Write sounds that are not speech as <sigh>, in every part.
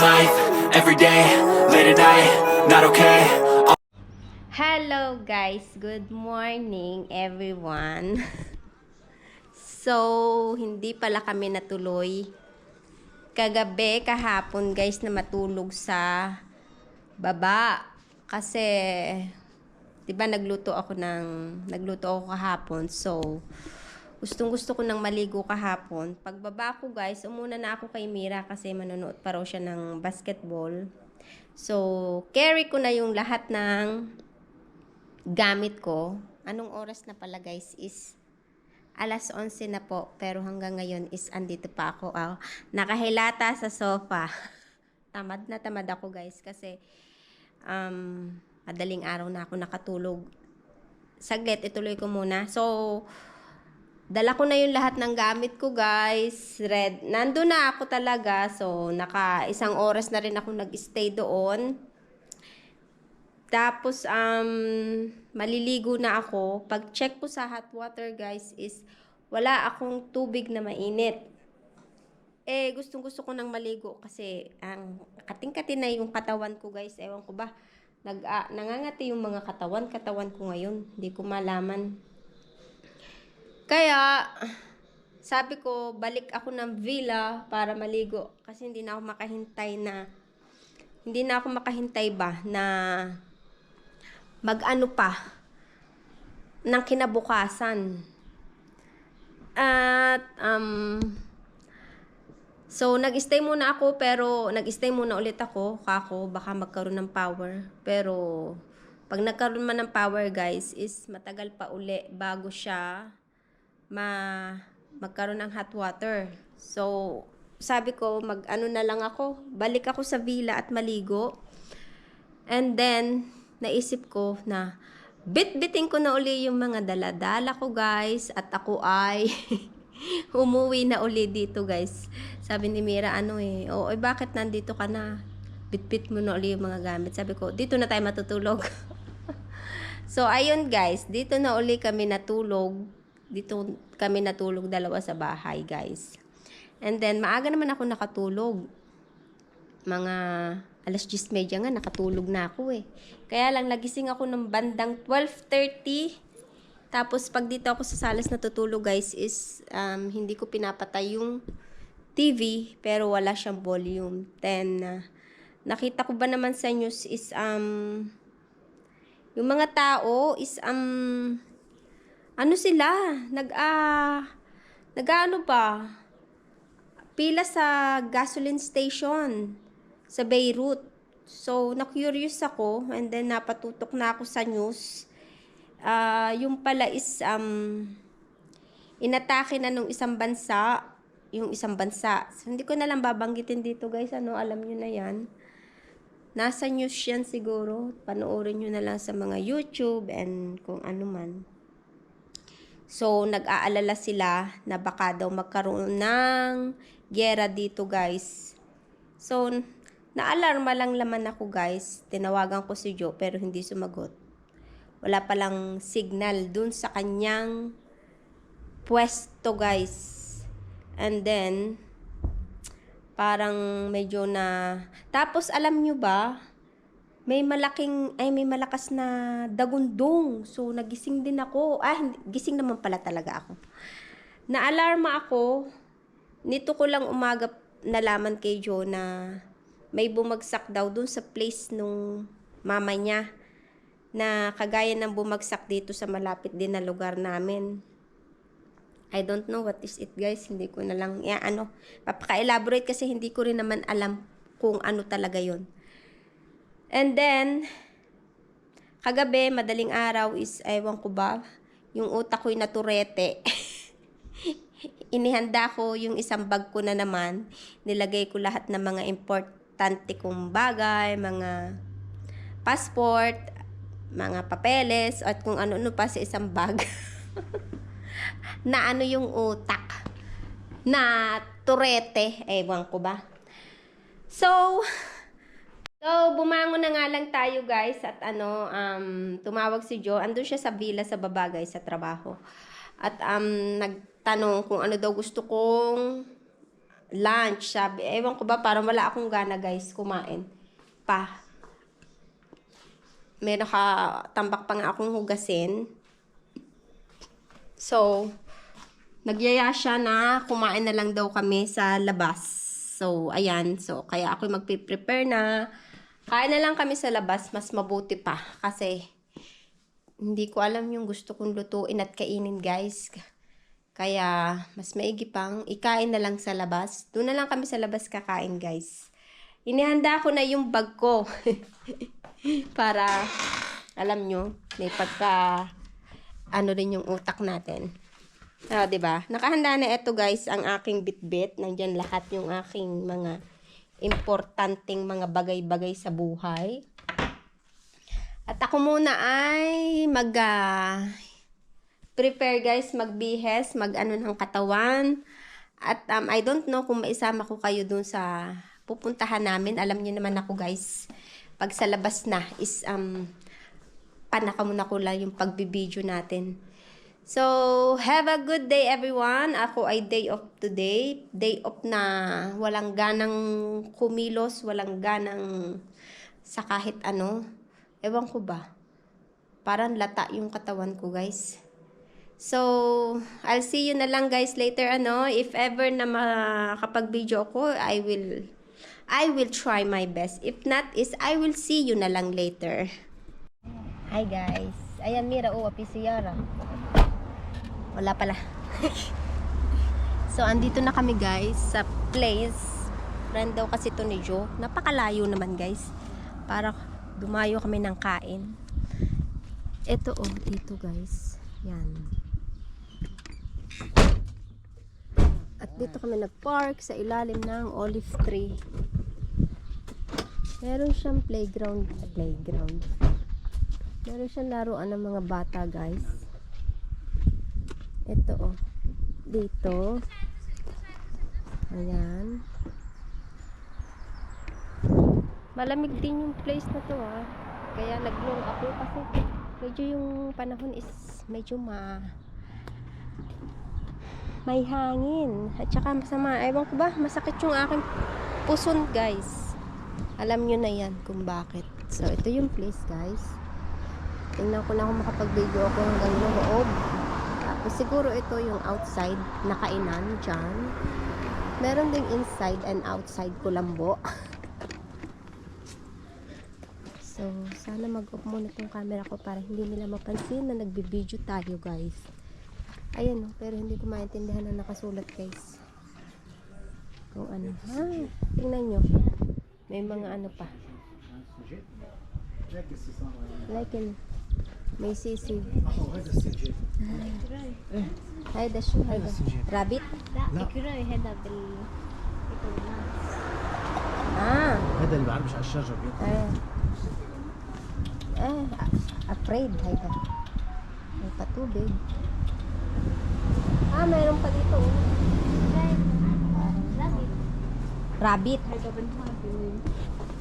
life, every day, late at night, not okay. Hello guys, good morning everyone. <laughs> so, hindi pala kami natuloy. Kagabi, kahapon guys na matulog sa baba. Kasi, di ba nagluto ako ng, nagluto ako kahapon. So, gustong gusto ko nang maligo kahapon. Pagbaba ko guys, umuna na ako kay Mira kasi manonood pa raw siya ng basketball. So, carry ko na yung lahat ng gamit ko. Anong oras na pala guys is alas 11 na po. Pero hanggang ngayon is andito pa ako. ah, nakahilata sa sofa. <laughs> tamad na tamad ako guys kasi um, madaling araw na ako nakatulog. Saglit, ituloy ko muna. So, dala ko na yung lahat ng gamit ko guys. Red. Nando na ako talaga. So, naka isang oras na rin ako nag-stay doon. Tapos, um, maliligo na ako. Pag check ko sa hot water, guys, is wala akong tubig na mainit. Eh, gustong gusto ko nang maligo kasi ang kating-katin na yung katawan ko, guys. Ewan ko ba, nag, ah, nangangati yung mga katawan, katawan ko ngayon. Hindi ko malaman. Kaya, sabi ko, balik ako ng villa para maligo. Kasi hindi na ako makahintay na, hindi na ako makahintay ba na mag-ano pa ng kinabukasan. At, um, so, nag-stay muna ako, pero, nag-stay muna ulit ako, kako, baka magkaroon ng power. Pero, pag nagkaroon man ng power, guys, is matagal pa uli bago siya ma magkaroon ng hot water. So, sabi ko, mag-ano na lang ako, balik ako sa villa at maligo. And then, naisip ko na bit-biting ko na uli yung mga daladala ko guys at ako ay <laughs> umuwi na uli dito guys. Sabi ni Mira ano eh, oh, eh bakit nandito ka na? Bit-bit mo na uli yung mga gamit. Sabi ko, dito na tayo matutulog. <laughs> so ayun guys, dito na uli kami natulog. Dito kami natulog dalawa sa bahay guys. And then maaga naman ako nakatulog mga alas 10.30 nga, nakatulog na ako eh. Kaya lang, nagising ako ng bandang 12.30. Tapos, pag dito ako sa salas natutulog, guys, is um, hindi ko pinapatay yung TV, pero wala siyang volume. Then, uh, nakita ko ba naman sa news is, um, yung mga tao is, um, ano sila? Nag, ah, nag-ano ba? Pila sa gasoline station sa Beirut. So, na-curious ako and then napatutok na ako sa news. Ah, yung pala is um, inatake na nung isang bansa, yung isang bansa. So, hindi ko na lang babanggitin dito guys, ano, alam nyo na yan. Nasa news yan siguro. Panoorin nyo na lang sa mga YouTube and kung ano man. So, nag-aalala sila na baka daw magkaroon ng gera dito guys. So, Naalarma lang laman ako guys. Tinawagan ko si Joe pero hindi sumagot. Wala palang signal dun sa kanyang pwesto guys. And then, parang medyo na... Tapos alam nyo ba, may malaking, ay may malakas na dagundong. So, nagising din ako. Ah, hindi, gising naman pala talaga ako. Naalarma ako. Nito ko lang umaga nalaman kay Joe na may bumagsak daw dun sa place nung mama niya na kagaya ng bumagsak dito sa malapit din na lugar namin. I don't know what is it guys, hindi ko na lang, ya, ano, papaka-elaborate kasi hindi ko rin naman alam kung ano talaga yon. And then, kagabi, madaling araw is, ewan ko ba, yung utak ko'y naturete. <laughs> Inihanda ko yung isang bag ko na naman, nilagay ko lahat ng mga import importante kong bagay, mga passport, mga papeles, at kung ano-ano pa sa isang bag. <laughs> na ano yung utak. Na turete. Ewan ko ba. So, so bumangon na nga lang tayo guys at ano, um, tumawag si Joe. Andun siya sa villa sa baba guys sa trabaho. At um, nagtanong kung ano daw gusto kong lunch. Sabi, ewan ko ba, parang wala akong gana guys kumain. Pa. May nakatambak pa nga akong hugasin. So, nagyaya siya na kumain na lang daw kami sa labas. So, ayan. So, kaya ako magpiprepare na. Kain na lang kami sa labas. Mas mabuti pa. Kasi, hindi ko alam yung gusto kong lutuin at kainin, guys. Kaya, mas maigi pang ikain na lang sa labas. Doon na lang kami sa labas kakain, guys. Inihanda ko na yung bag ko. <laughs> Para, alam nyo, may pagka, ano rin yung utak natin. Ah, 'di ba? Nakahanda na ito, guys, ang aking bitbit. Nandiyan lahat yung aking mga importanteng mga bagay-bagay sa buhay. At ako muna ay mag ah, prepare guys, magbihes, mag-ano ng katawan. At um, I don't know kung maisama ko kayo dun sa pupuntahan namin. Alam niyo naman ako guys, pag sa labas na is um, panaka muna ko lang yung pagbibideo natin. So, have a good day everyone. Ako ay day off today. Day off na walang ganang kumilos, walang ganang sa kahit ano. Ewan ko ba. Parang lata yung katawan ko, guys. So, I'll see you na lang guys later ano. If ever na makapag-video ako, I will I will try my best. If not is I will see you na lang later. Hi guys. Ayan Mira, oh, api si Yara. Wala pala. <laughs> so, andito na kami guys sa place. Friend daw kasi to ni Joe. Napakalayo naman guys. Para dumayo kami ng kain. Ito oh, dito guys. Yan. At dito kami nag-park sa ilalim ng olive tree. Meron siyang playground. Playground. Meron siyang laruan ng mga bata guys. Ito oh. Dito. Ayan. Malamig din yung place na to ah. Kaya naglong ako kasi medyo yung panahon is medyo ma may hangin. At saka masama. Ewan ko ba, masakit yung aking puson guys. Alam nyo na yan kung bakit. So, ito yung place guys. Tingnan ko na kung makapag-video ako hanggang loob. Siguro ito yung outside na kainan dyan. Meron ding inside and outside kulambo. <laughs> so, sana mag-off muna tong camera ko para hindi nila mapansin na nagbi-video tayo guys. Ayan pero hindi ko maintindihan na nakasulat guys. Kung ano. Ha, tingnan nyo. May mga ano pa. Like ميسيسي اهو هذا السنجاب هذا شو هذا رابيت لا اكراي هذا بال آه هذا اللي بعرفش على الشجر إيه آه afraid هيدا may patubig ah رابيت رابيت dito rabbit. Rabbit.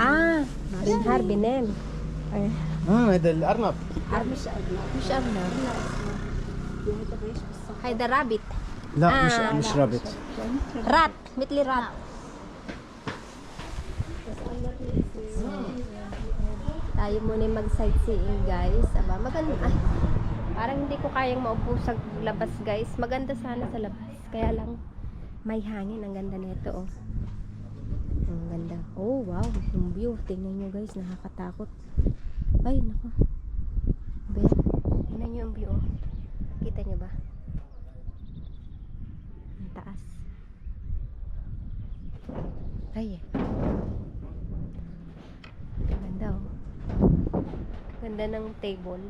آه بنهار بنام آه هذا الارنب مش أرنب مش أرنب. لا اسمه هذا ايش بالصح هيدا rabbit لا آه، مش لا. مش رابط rat مثل rat tayo muna yung mag-sightseeing guys. Aba, maganda. Ay, parang hindi ko kayang maupo sa labas guys. Maganda sana sa labas. Kaya lang, may hangin. Ang ganda nito oh. Ang ganda. Oh, wow. Yung view. Tingnan nyo guys. Nakakatakot. Ay, nako. Tingnan nyo ang view. Oh. Kita nyo ba? Ang taas. Ay eh. Ganda oh. Ganda ng table.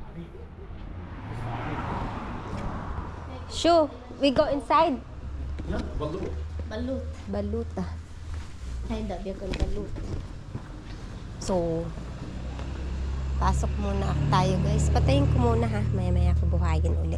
Shoo, we go inside. Yeah, balut. Balut. Baluta. Ay, dabi balut. So, pasok muna tayo guys. Patayin ko muna ha. Maya-maya ko buhayin uli.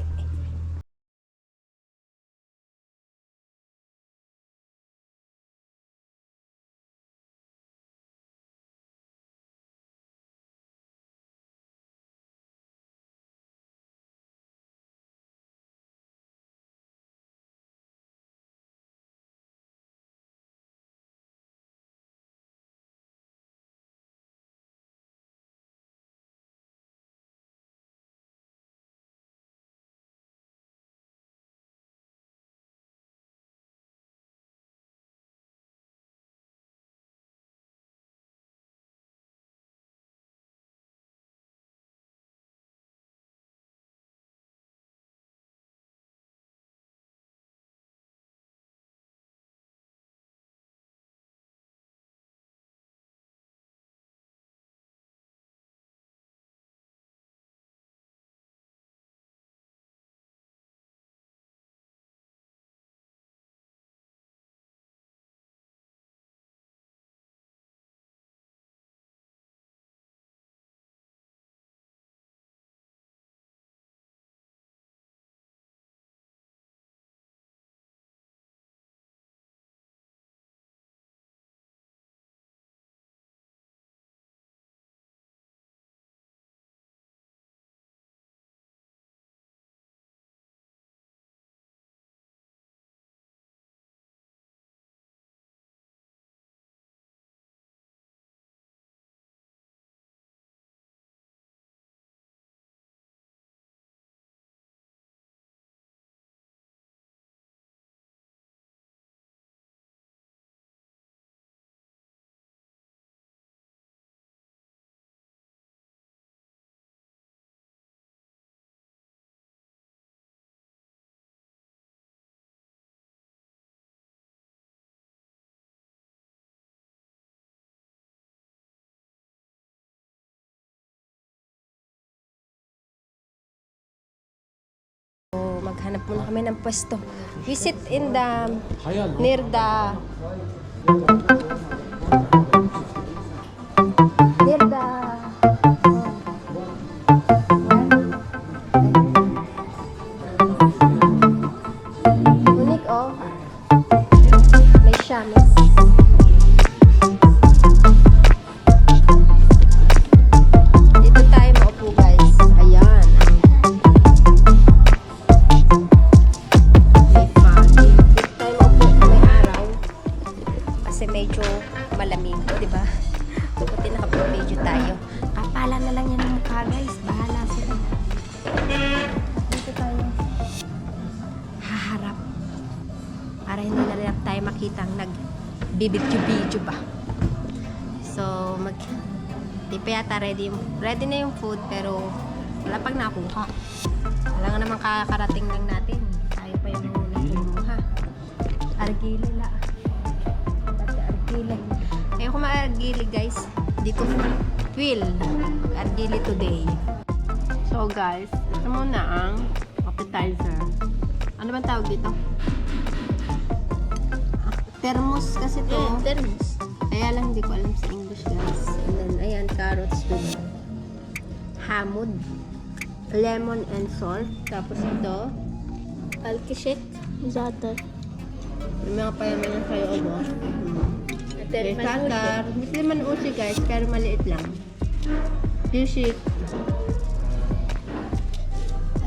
Hanap muna kami ng pwesto. Visit in the, near the, medyo malamig, di ba? Buti nakapag-video tayo. Kapala na lang yan ng mukha, guys. Bahala sila. Dito tayo. Haharap. Para hindi na rin tayo makitang nag-bibidyo-bidyo ba. So, mag... Di pa yata ready. Ready na yung food, pero wala pang nakuha. Wala nga naman kakarating lang natin. Tayo pa yung nagkumuha. Argili la. Ma-argili, guys. Di ko feel argili today. So, guys, ito muna ang appetizer. Ano bang tawag dito? Ah, Thermos kasi to. thermos. Kaya lang hindi ko alam sa English, guys. And then, ayan, carrots with hamod, lemon and salt. Tapos ito, Alkishek. Zatar. yung mga payaman niya kayo, ano? Hmm. May Terman sakar. Hindi naman usi, guys, pero maliit lang. Pishik.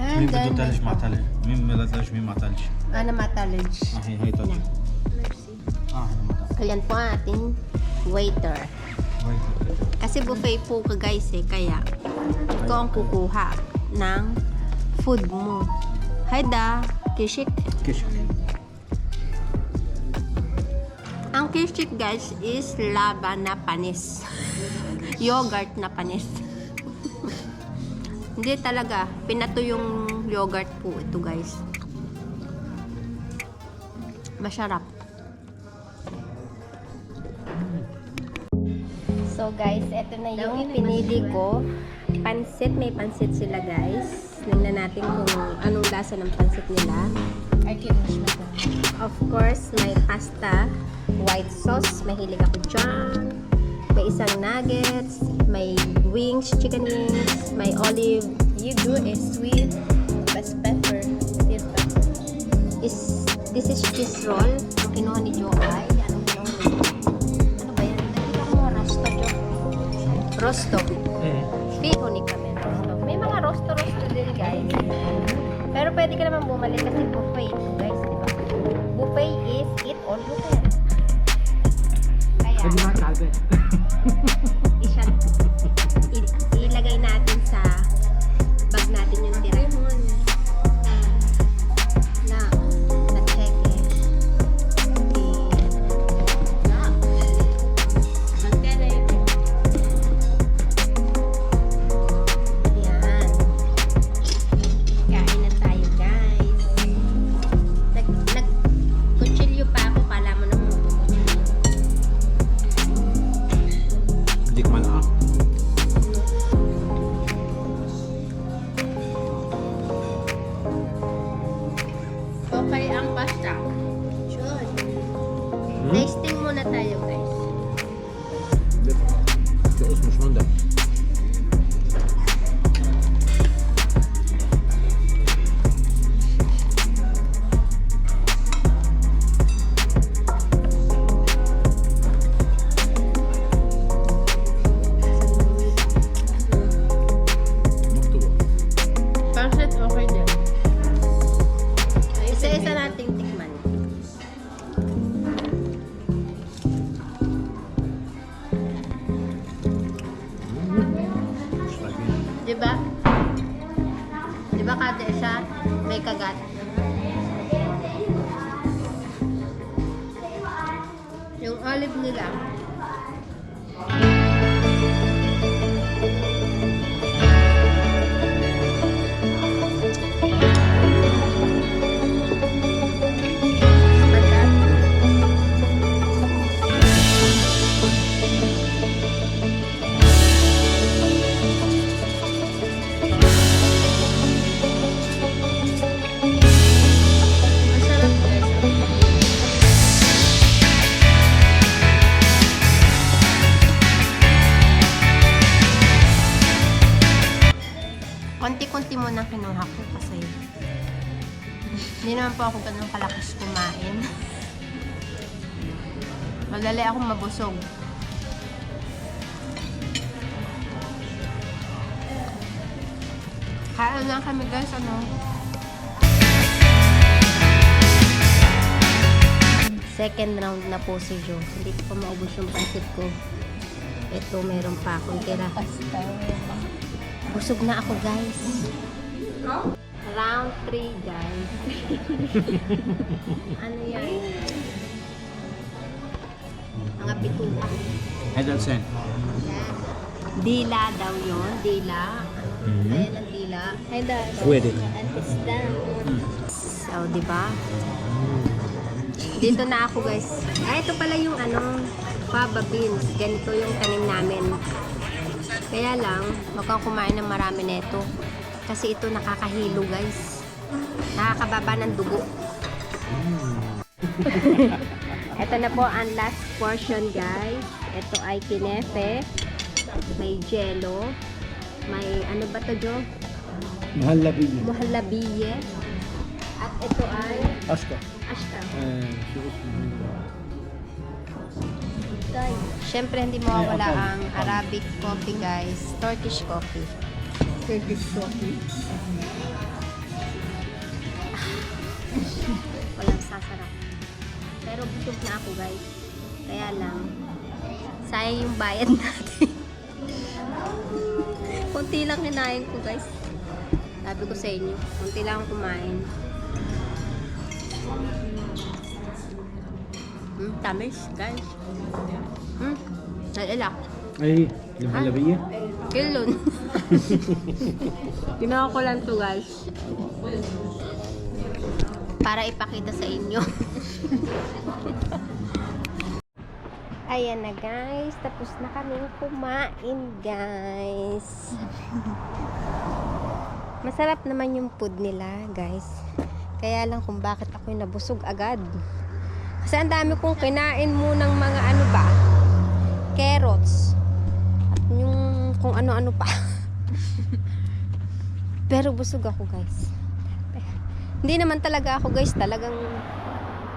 And مين بده then, ثلج مع ثلج مين بده ثلج مين مع ثلج ano matalage. اه هي هي ثلج اه هي مع ثلج Ayan po ang ating waiter. Kasi buffet po ka guys eh, kaya ikaw ang kukuha ng food mo. Hayda, kishik. كش ang kishik guys is laba na panis. <laughs> yogurt na panis. <laughs> Hindi talaga, pinato yung yogurt po ito guys. Masarap. So guys, eto na yung pinili ko. Pansit, may pansit sila guys. Tingnan natin kung anong lasa ng pansit nila. Ay, kinus na. Of course, may pasta, white sauce, mahilig ako dyan. May isang nuggets, may wings, chicken wings, may olive. You do is sweet, best pepper, sweet pepper. Is, this is cheese roll, ang kinuha ni Joe ay. Ano, ano ba yan? Nakita ko mga rosto, Joe. Rosto. Mm. Pico ni kami rosto. May mga rosto-rosto din, guys. Pero pwede ka naman bumalik kasi buffet guys, di ba? Buffet is eat all you can. Kaya, isa, i- Yung olive nila. Hindi naman po ako ganun kalakas kumain. Madali akong mabusog. Kain lang kami guys, ano? Second round na po si Jo. Hindi ko pa maubos yung pansit ko. Ito, meron pa akong tira. Busog na ako guys. Round 3 guys. <laughs> ano yan? Mga bituka. Hedelsen. Dila daw yon Dila. Ayan ang dila. Hey, dad. Pwede. It's done. So, di ba? Dito na ako, guys. Ah, ito pala yung ano, faba beans. Ganito yung tanim namin. Kaya lang, huwag kang kumain ng marami nito. Kasi ito nakakahilo, guys. Nakakababa ng dugo. <laughs> ito na po ang last portion, guys. Ito ay kinefe. May jello. May ano ba to, Jo? Mahal labi niya. Muhalabiye. At ito ay Aska. ashta. Eh. Siyempre, hindi mawawala ang Arabic coffee, guys. Turkish coffee. Turkish coffee. Walang sasarap. Pero busog na ako, guys. Kaya lang, sayang yung bayad <laughs> natin. Kunti lang kinain ko, guys. Sabi ko sa inyo, kunti lang kumain. Hmm, tamis, guys. Hmm, nalilak. Ay, mahal labi niya. Kilon. <laughs> <laughs> Ginawa ko lang to guys. Para ipakita sa inyo. Ayan na guys. Tapos na kaming kumain guys. Masarap naman yung food nila guys. Kaya lang kung bakit ako nabusog agad. Kasi ang dami kong kinain mo ng mga ano ba? Carrots yung kung ano-ano pa. <laughs> Pero busog ako, guys. Hindi naman talaga ako, guys, talagang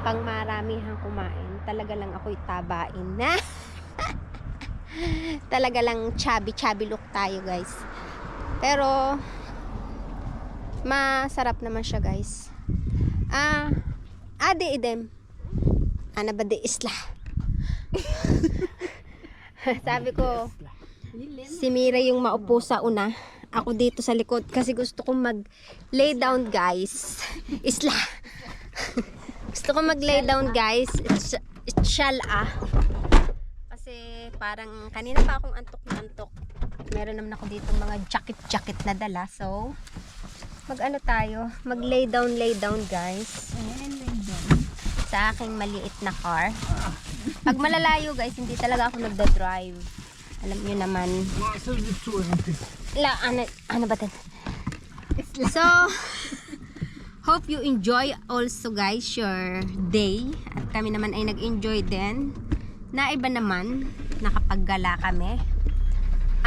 pang maramihan kumain. Talaga lang ako'y tabain na. <laughs> talaga lang chubby-chubby look tayo, guys. Pero masarap naman siya, guys. Ah, ade idem. Ana ba de isla? <laughs> Sabi ko, si Mira yung maupo sa una. Ako dito sa likod kasi gusto kong mag lay down guys. Isla. gusto kong mag lay down guys. Shall ah. Kasi parang kanina pa akong antok na antok. Meron naman ako dito mga jacket-jacket na dala. So, mag ano tayo? Mag lay down, lay down guys. Sa aking maliit na car. Pag malalayo guys, hindi talaga ako nagda-drive. Alam niyo naman. La, ano, ano ba tan? So, hope you enjoy also guys your day. At kami naman ay nag-enjoy din. Naiba naman, nakapaggala kami.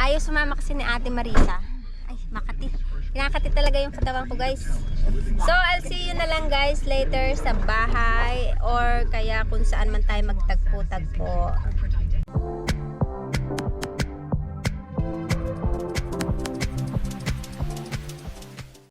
Ayaw sumama kasi ni Ate Marisa. Ay, Makati. Kinakati talaga yung katawan ko guys. So, I'll see you na lang guys later sa bahay or kaya kung saan man tayo magtagpo-tagpo.